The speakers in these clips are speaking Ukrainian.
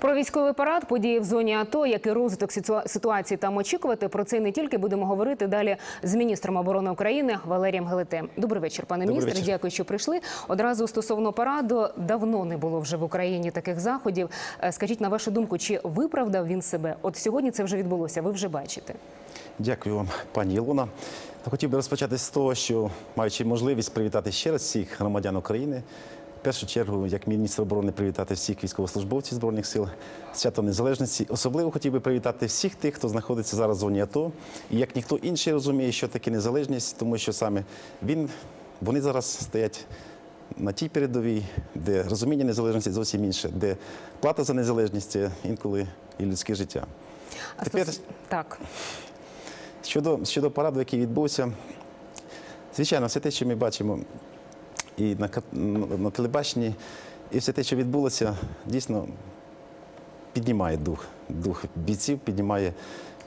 Про військовий парад, події в зоні АТО, як і розвиток ситуації там очікувати. Про це не тільки будемо говорити далі з міністром оборони України Валерієм Гелетем. Добрий вечір, пане Добрий міністре. вечір. Дякую, що прийшли. Одразу стосовно параду давно не було вже в Україні таких заходів. Е, Скажіть на вашу думку, чи виправдав він себе? От сьогодні це вже відбулося. Ви вже бачите. Дякую вам, пані Ілона. Хотів би розпочати з того, що маючи можливість привітати ще раз всіх громадян України. В першу чергу, як міністр оборони, привітати всіх військовослужбовців збройних сил свято незалежності. Особливо хотів би привітати всіх тих, хто знаходиться зараз в зоні АТО. І як ніхто інший розуміє, що таке незалежність, тому що саме він вони зараз стоять на тій передовій, де розуміння незалежності зовсім інше, де плата за незалежність це інколи і людське життя. А Тепер- так. Щодо, щодо параду, який відбувся, звичайно, все те, що ми бачимо і на, на телебаченні, і все те, що відбулося, дійсно піднімає дух, дух бійців, піднімає,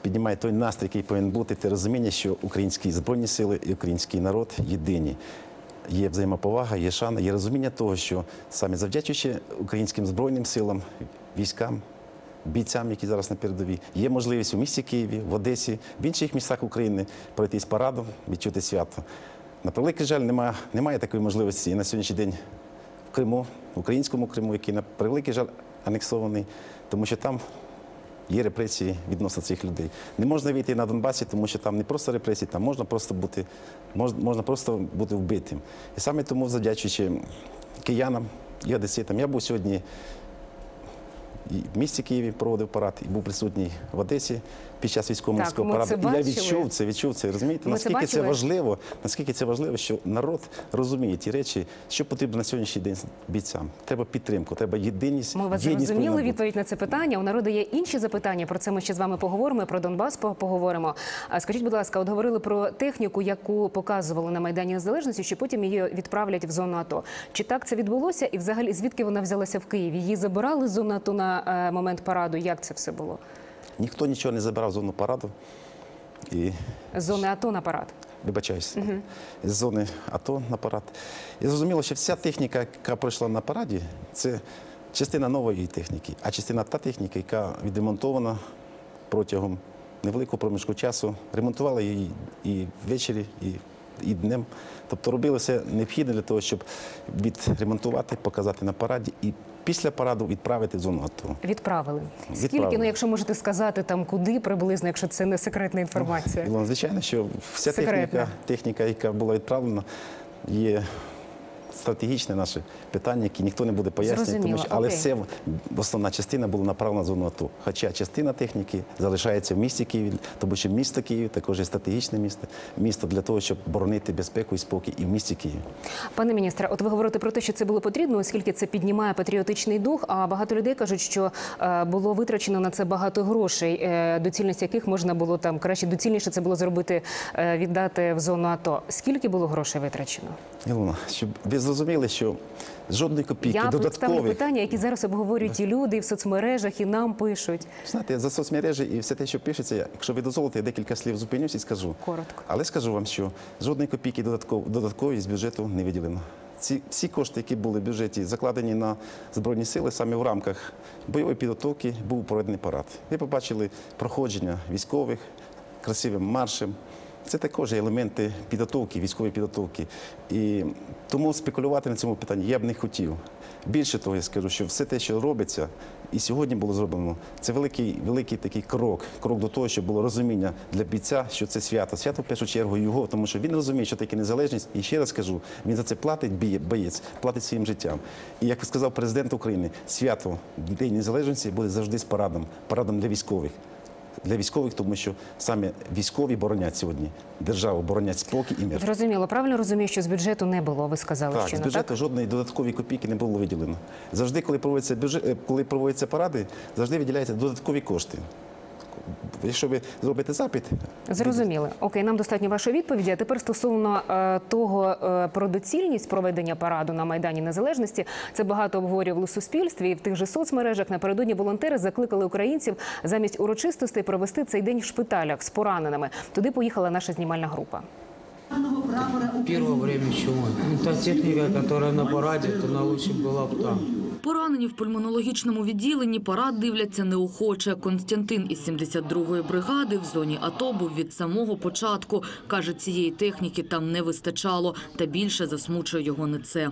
піднімає той настрій, який повинен бути, те розуміння, що українські збройні сили і український народ єдині. Є взаємоповага, є шана, є розуміння того, що саме завдячуючи українським збройним силам, військам, бійцям, які зараз на передовій, є можливість у місті Києві, в Одесі, в інших містах України пройтись парадом, відчути свято. На превеликий жаль, немає, немає такої можливості і на сьогоднішній день в Криму, в українському Криму, який на превеликий жаль анексований, тому що там є репресії відносно цих людей. Не можна вийти на Донбасі, тому що там не просто репресії, там можна просто бути, можна, можна просто бути вбитим. І саме тому, завдячуючи киянам і одеситам, я був сьогодні і в місті Києві проводив парад і був присутній в Одесі під час військово-морського це параду. І я відчув це, відчув це. Розумієте, Ми наскільки це, бачили. важливо, наскільки це важливо, що народ розуміє ті речі, що потрібно на сьогоднішній день бійцям. Треба підтримку, треба єдиність. Ми вас зрозуміли. Відповідь на це питання. У народу є інші запитання. Про це ми ще з вами поговоримо. Про Донбас по- поговоримо. Скажіть, будь ласка, от говорили про техніку, яку показували на майдані Незалежності, що потім її відправлять в зону АТО. Чи так це відбулося? І взагалі звідки вона взялася в Києві? Її забирали з зони АТО на е, момент параду. Як це все було? Ніхто нічого не забирав з зону параду. І З зони АТО на парад. вибачаюся, з зони АТО на парад. І зрозуміло, що вся техніка, яка пройшла на параді, це частина нової техніки, а частина та техніка, яка відремонтована протягом невеликого проміжку часу. Ремонтували її і ввечері, і, і днем. Тобто робили все необхідне для того, щоб відремонтувати, показати на параді і після параду відправити в зону АТО. Відправили. Скільки, Відправили. ну якщо можете сказати, там куди приблизно, якщо це не секретна інформація? Ну, звичайно, що вся техніка, техніка, яка була відправлена, є стратегічне наше питання, яке ніхто не буде пояснювати, тому що, але окей. все основна частина була направлена в зону АТО. Хоча частина техніки залишається в місті Києві, тому що місто Київ також є стратегічне місто, місто для того, щоб боронити безпеку і спокій і в місті Києві. Пане міністре, от ви говорите про те, що це було потрібно, оскільки це піднімає патріотичний дух. А багато людей кажуть, що е, було витрачено на це багато грошей, е, доцільність яких можна було там краще доцільніше це було зробити, е, віддати в зону АТО. Скільки було грошей витрачено? Ілона, щоб ви зрозуміли, що жодної копійки Я додаткових питання, які зараз обговорюють і люди, і в соцмережах, і нам пишуть. Знаєте, за соцмережі і все те, що пишеться, якщо ви дозволите, я декілька слів зупинюсь і скажу. Коротко. Але скажу вам, що жодної копійки додатково, додаткової з бюджету не виділено. Ці всі кошти, які були в бюджеті, закладені на збройні сили, саме в рамках бойової підготовки був проведений парад. Ви побачили проходження військових красивим маршем. Це також елементи підготовки, військової підготовки. І тому спекулювати на цьому питанні я б не хотів. Більше того, я скажу, що все те, що робиться, і сьогодні було зроблено, це великий, великий такий крок, крок до того, щоб було розуміння для бійця, що це свято. Свято в першу чергу його, тому що він розуміє, що таке незалежність. І ще раз кажу, він за це платить боєць, платить своїм життям. І як сказав президент України, свято День Незалежності буде завжди з парадом, парадом для військових. Для військових, тому що саме військові боронять сьогодні державу, боронять спокій і мир. Зрозуміло, правильно розумію, що з бюджету не було. Ви сказали, Так, що з бюджету так? жодної додаткової копійки не було виділено. Завжди, коли проводяться бюджет, е, коли проводяться паради, завжди виділяються додаткові кошти. Якщо ви зробите запит, Зрозуміли. Окей, нам достатньо вашої відповіді. А тепер стосовно е, того е, про доцільність проведення параду на Майдані Незалежності, це багато обговорювали у суспільстві і в тих же соцмережах. Напередодні волонтери закликали українців замість урочистостей провести цей день в шпиталях з пораненими. Туди поїхала наша знімальна група. Первое время чего? Ну, та техника, которая на параде, то она лучше была бы там. Поранені в пульмонологічному відділенні парад дивляться неохоче. Константин із 72-ї бригади в зоні АТО був від самого початку. Каже, цієї техніки там не вистачало. Та більше засмучує його не це.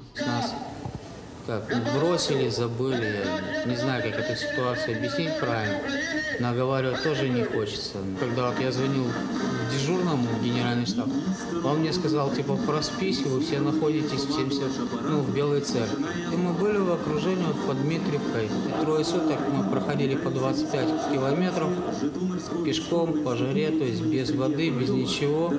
Как бросили, забыли. Я не знаю, как эту ситуацию объяснить правильно. Наговаривать тоже не хочется. Когда вот я звонил дежурному в генеральный штаб, он мне сказал, типа, проспись, вы все находитесь в 70, ну, в Белой Церкви. И мы были в окружении вот под Дмитриевкой. И трое суток мы проходили по 25 километров пешком, по жаре, то есть без воды, без ничего,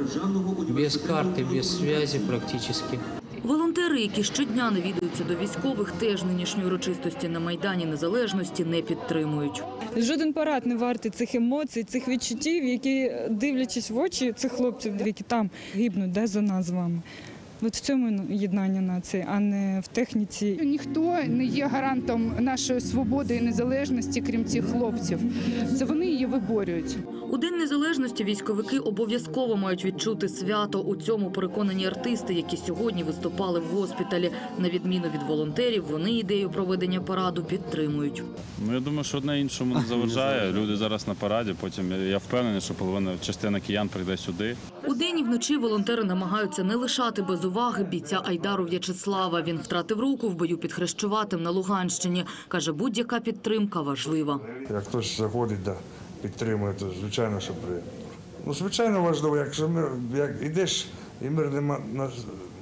без карты, без связи практически. Волонтери, які щодня навідуються до військових, теж нинішньої урочистості на Майдані Незалежності не підтримують. Жоден парад не вартий цих емоцій, цих відчуттів, які, дивлячись в очі цих хлопців, які там гибнуть де за нас з вами. От в цьому єднання нації, а не в техніці. Ніхто не є гарантом нашої свободи і незалежності, крім цих хлопців. Це вони її виборюють. У День Незалежності військовики обов'язково мають відчути свято. У цьому переконані артисти, які сьогодні виступали в госпіталі. На відміну від волонтерів, вони ідею проведення параду підтримують. Ну, я думаю, що одне іншому не заважає. Люди зараз на параді. Потім я впевнений, що половина частина киян прийде сюди. Удень і вночі волонтери намагаються не лишати без уваги бійця Айдару В'ячеслава. Він втратив руку в бою під Хрещуватим на Луганщині. Каже, будь-яка підтримка важлива. Як хтось заходить, да, підтримує, то звичайно, що приємно. Ну, звичайно, важливо, якщо ми, як ідеш і мир нема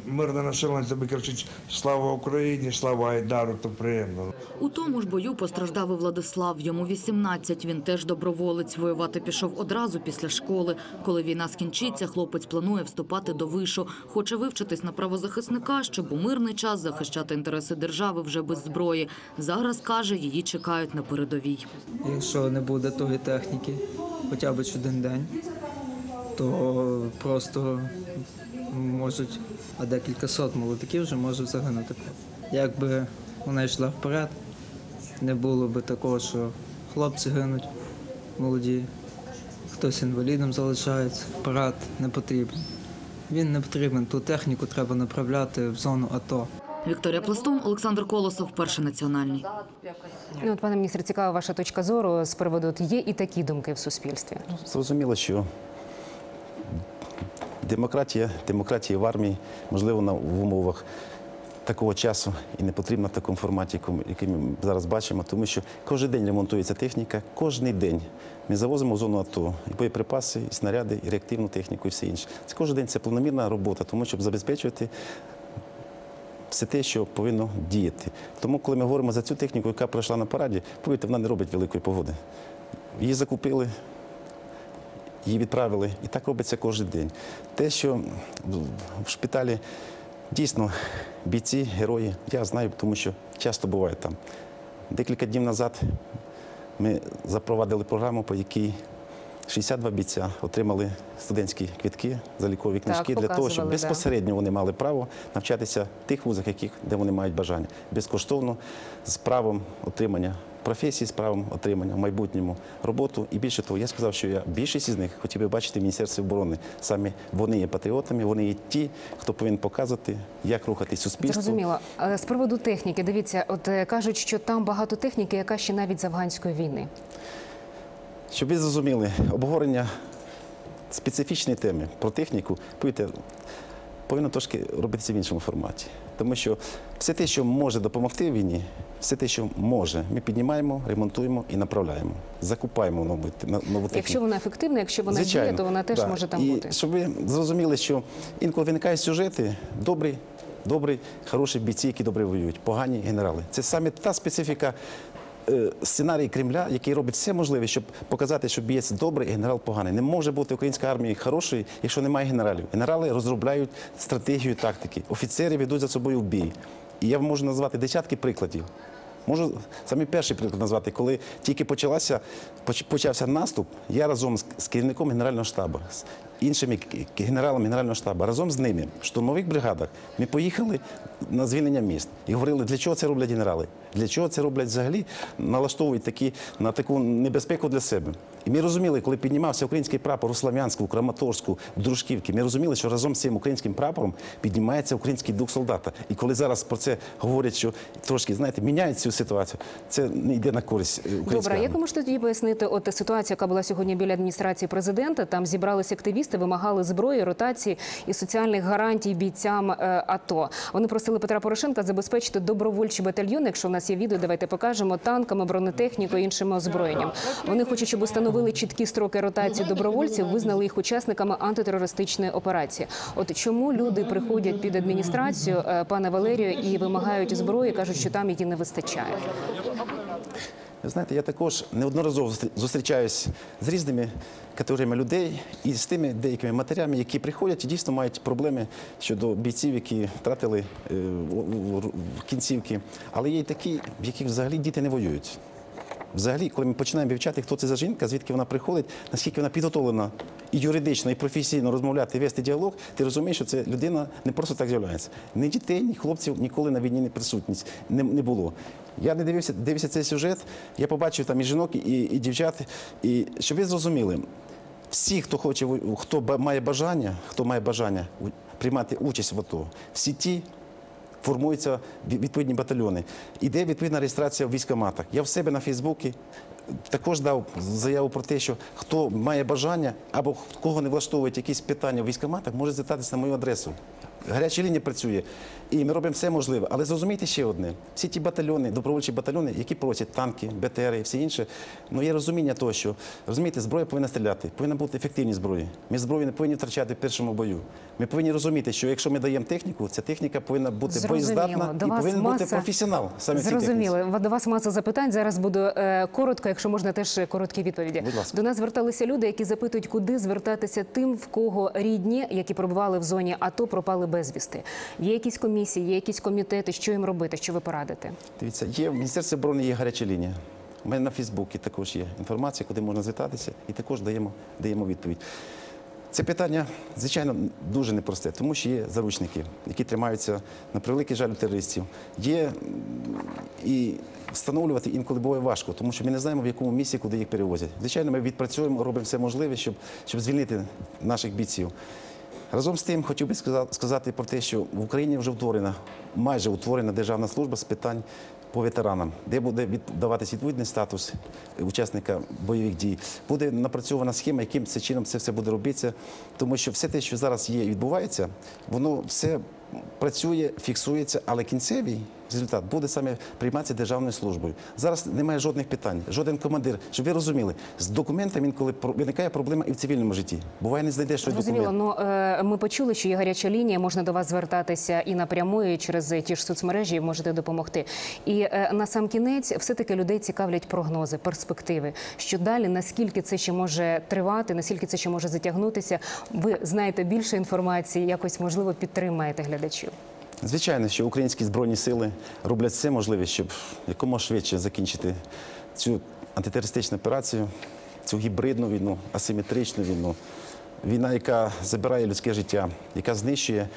мирне населення тобі кричить Слава Україні, слава Айдару, то приємно. У тому ж бою постраждав і Владислав. Йому 18. Він теж доброволець. Воювати пішов одразу після школи. Коли війна скінчиться, хлопець планує вступати до вишу. Хоче вивчитись на правозахисника, щоб у мирний час захищати інтереси держави вже без зброї. Зараз каже, її чекають на передовій. Якщо не буде тої техніки, хоча б один день, то просто можуть, а декілька сот молодиків вже можуть загинути. Якби вона йшла вперед, не було б такого, що хлопці гинуть молоді, хтось інвалідом залишається, парад не потрібен. Він не потрібен, ту техніку треба направляти в зону АТО. Вікторія Пластун, Олександр Колосов, перший національний. Ну, от, пане міністр, цікава ваша точка зору з приводу от є і такі думки в суспільстві. Зрозуміло, що демократія, демократія в армії, можливо, в умовах такого часу і не потрібна в такому форматі, який ми зараз бачимо, тому що кожен день ремонтується техніка, кожен день ми завозимо в зону АТО і боєприпаси, і снаряди, і реактивну техніку, і все інше. Це кожен день це планомірна робота, тому щоб забезпечувати все те, що повинно діяти. Тому, коли ми говоримо за цю техніку, яка пройшла на параді, повірте, вона не робить великої погоди. Її закупили, її відправили, і так робиться кожен день. Те, що в- шпиталі дійсно бійці, герої, я знаю, тому що часто буває там. Декілька днів назад ми запровадили програму, по якій 62 бійця отримали студентські квітки, залікові книжки для того, щоб безпосередньо вони мали право навчатися в тих вузах, яких, де вони мають бажання, безкоштовно, з правом отримання професії, з правом отримання в майбутньому роботу. І більше того, я сказав, що я більшість із них хотів би бачити в Міністерстві оборони. Саме вони є патріотами, вони є ті, хто повинен показувати, як рухатись суспільство. Зрозуміло. Е, З приводу техніки, дивіться, от е, кажуть, що там багато техніки, яка ще навіть з афганської війни. Щоб ви зрозуміли, обговорення специфічної теми про техніку, повірте, повинно трошки робитися в іншому форматі. Тому що все те, що може допомогти в війні, все те, що може, ми піднімаємо, ремонтуємо і направляємо. Закупаємо нову, нову техніку. Якщо вона ефективна, якщо вона діє, то вона теж да. може там і бути. Щоб ви зрозуміли, що інколи виникають сюжети добрі, добрі, хороші бійці, які добре воюють, погані генерали. Це саме та специфіка. Е, Сценарій Кремля, який робить все можливе, щоб показати, що бієць добрий, і генерал поганий. Не може бути українська армія хорошою, якщо немає генералів. Генерали розробляють стратегію тактики. Офіцери ведуть за собою в бій. І я можу назвати десятки прикладів. Можу саме перший приклад назвати, коли тільки почалася, поч- почався наступ, я разом з, керівником Генерального штабу, з іншими генералами Генерального штабу, разом з ними в штурмових бригадах ми поїхали на звільнення міст і говорили, для чого це роблять генерали. Для чого це роблять взагалі? Налаштовують такі на таку небезпеку для себе. І ми розуміли, коли піднімався український прапор у Слав'янську, Краматорську, в Дружківці, ми розуміли, що разом з цим українським прапором піднімається український дух солдата. І коли зараз про це говорять, що трошки знаєте, міняють цю ситуацію, це не йде на користь е, української Добре, як ви можете тоді пояснити от ситуацію, яка була сьогодні біля адміністрації президента? Там зібралися активісти, вимагали зброї, ротації і соціальних гарантій бійцям е, АТО. Вони просили Петра Порошенка забезпечити добровольчі батальйони. Якщо в нас є відео, давайте покажемо танками, бронетехнікою, іншим озброєнням. Вони хочуть, щоб установили чіткі строки ротації добровольців, визнали їх учасниками антитерористичної операції. От чому люди приходять під адміністрацію, е, пане Валерію, і вимагають зброї, кажуть, що там її не вистачає. Ви знаєте, я також неодноразово зустрі- зустрічаюсь з різними категоріями людей і з тими деякими матерями, які приходять і дійсно мають проблеми щодо бійців, які втратили е, кінцівки. Але є й такі, в яких взагалі діти не воюють. Взагалі, коли ми починаємо вивчати, хто це за жінка, звідки вона приходить, наскільки вона підготовлена і юридично, і професійно розмовляти, вести діалог, ти розумієш, що це людина не просто так з'являється. Ні дітей, ні хлопців ніколи на війні не присутність не, не було. Я не дивився, дивився цей сюжет, я побачив там і жінок, і, і дівчат. І щоб ви зрозуміли, всі, хто хоче, хто має бажання, хто має бажання приймати участь в АТО, всі ті формуються відповідні батальйони. Іде відповідна реєстрація в військоматах. Я в себе на Фейсбуці також дав заяву про те, що хто має бажання або кого не влаштовують якісь питання в військкоматах, може звертатися на мою адресу. Гаряча лінія працює, і ми робимо все можливе. Але зрозумійте ще одне: всі ті батальйони, добровольчі батальйони, які просять танки, БТРи і все інше, ну є розуміння того, що розумієте, зброя повинна стріляти, повинна бути ефективні зброї. Ми зброю не повинні втрачати в першому бою. Ми повинні розуміти, що якщо ми даємо техніку, ця техніка повинна бути Зрозуміло. боєздатна До і повинен бути професіонал. Саме. Зрозуміло. До вас маса запитань. Зараз буде е, коротко, якщо можна, теж короткі відповіді. Будь ласка. До нас зверталися люди, які запитують, куди звертатися тим, в кого рідні, які перебували в зоні АТО, пропали безвісти. Є якісь комісії, є якісь комітети, що їм робити, що ви порадите? Дивіться, є в Міністерстві оборони є гаряча лінія. У мене на Фейсбуці також є інформація, куди можна звертатися, і також даємо, даємо відповідь. Це питання, звичайно, дуже непросте, тому що є заручники, які тримаються на превеликий жаль терористів. Є і встановлювати інколи буває важко, тому що ми не знаємо, в якому місці, куди їх перевозять. Звичайно, ми відпрацюємо, робимо все можливе, щоб, щоб звільнити наших бійців. Разом з тим хотів би сказа- сказати про те, що в Україні вже утворена, майже утворена державна служба з питань по ветеранам, де буде віддаватись відповідний статус учасника бойових дій. Буде напрацьована схема, яким це чином це все буде робитися, тому що все те, що зараз є і відбувається, воно все працює, фіксується, але кінцевий результат буде саме прийматися державною службою. Зараз немає жодних питань, жоден командир, щоб ви розуміли, з документами інколи виникає проблема і в цивільному житті. Буває, не знайдеш той документ. Зрозуміло. Ну е, ми почули, що є гаряча лінія. Можна до вас звертатися і напряму, і через ті ж соцмережі можете допомогти. І е, на сам кінець все таки людей цікавлять прогнози, перспективи. Що далі, наскільки це ще може тривати, наскільки це ще може затягнутися? Ви знаєте більше інформації, якось можливо підтримаєте глядачів. Звичайно, що українські збройні сили роблять все можливе, щоб якомога швидше закінчити цю антитерористичну операцію, цю гібридну війну, асиметричну війну, війна, яка забирає людське життя, яка знищує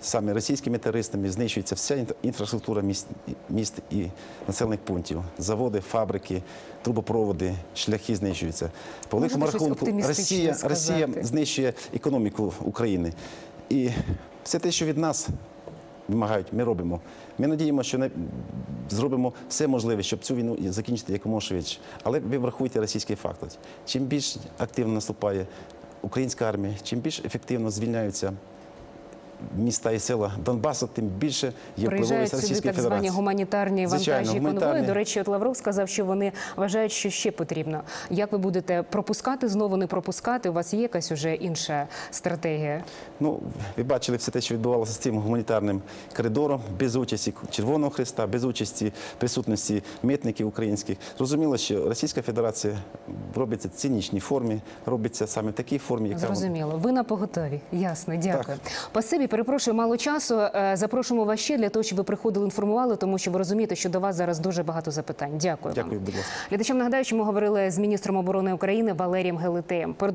саме російськими терористами, знищується вся інфраструктура міст, міст і населених пунктів, заводи, фабрики, трубопроводи, шляхи знищуються. По великому рахунку, Росія. Росія знищує економіку України. І все те, що від нас вимагають, ми робимо. Ми надіємося, що не зробимо все можливе, щоб цю війну закінчити якомога швидше. Але ви врахуйте російський фактор. Чим більш активно наступає українська армія, чим більш ефективно звільняються міста і села Донбасу, тим більше є впливовість Приїжджають сюди Російської так звані гуманітарні вантажі конвої. До речі, от Лавров сказав, що вони вважають, що ще потрібно. Як ви будете пропускати знову, не пропускати? У вас є якась уже інша стратегія? Ну, ви бачили все те, що відбувалося з цим гуманітарним коридором, без участі Червоного Христа, без участі присутності митників українських. Зрозуміло, що Російська Федерація робиться в цинічній формі, робиться саме в такій формі, яка Зрозуміло. Ви на поготові. Ясно, дякую. Спасибі, перепрошую, мало часу. Е, Запрошуємо вас ще для того, щоб ви приходили, інформували, тому що ви розумієте, що до вас зараз дуже багато запитань. Дякую. вам. Дякую, будь ласка. Глядачам нагадаю, що ми говорили з міністром оборони України Валерієм Гелетеєм. Передов-